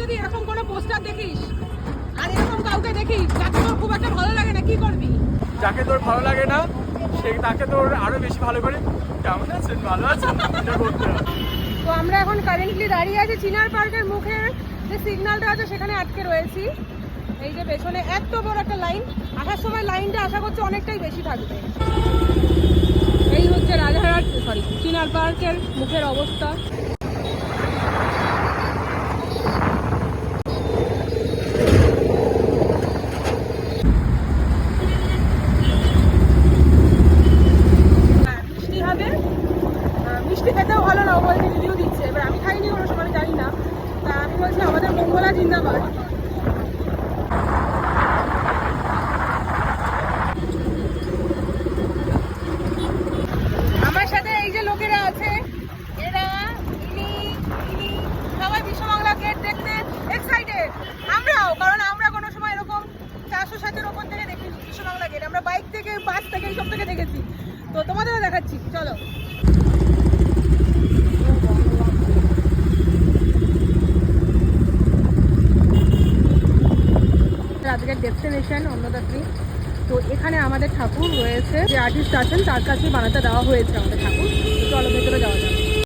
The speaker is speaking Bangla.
যদি এরকম কোনো পোস্টার দেখিস আর এরকম কাউকে দেখিস যাকে তোর খুব একটা ভালো লাগে না কি করবি? যাকে তোর ভালো লাগে না সে তাকে তোর আরও বেশি ভালো করে। কেমন আছেন? ভালো আছেন। তো আমরা এখন কারেন্টলি দাঁড়িয়ে আছি চিনার পার্কের মুখে। যে সিগন্যালটা আছে সেখানে আটকে রয়েছি। এই যে পেছনে এত বড় একটা লাইন আসার সময় লাইনটা আশা করছি অনেকটাই বেশি থাকবে। এই হচ্ছে রাজারহাট সরি চিনার পার্কের মুখের অবস্থা। মিষ্টি খেতেও ভালো না ও বলছে রিভিউ দিচ্ছে। এবার আমি খাইনি কোনো সময় জানি না। তা আমি বলছি, আমাদের মঙ্গলা জিন্দাবাদ। আমার সাথে এই যে লোকেরা আছে, এরা সবাই গেট দেখতে আমরাও, কারণ আমরা কোনো সময় এরকম ওপর থেকে গেট আমরা বাইক থেকে বাস থেকে, এইসব থেকে দেখেছি। তো তোমাদেরও দেখাচ্ছি, চলো। আজকের ডেস্টিনেশন অন্নদাত্রী তো এখানে আমাদের ঠাকুর রয়েছে। যে আর্টিস্ট আছেন, তার কাছেই বানাতে দেওয়া হয়েছে আমাদের ঠাকুর। চলো ভেতরে যাওয়া যাক।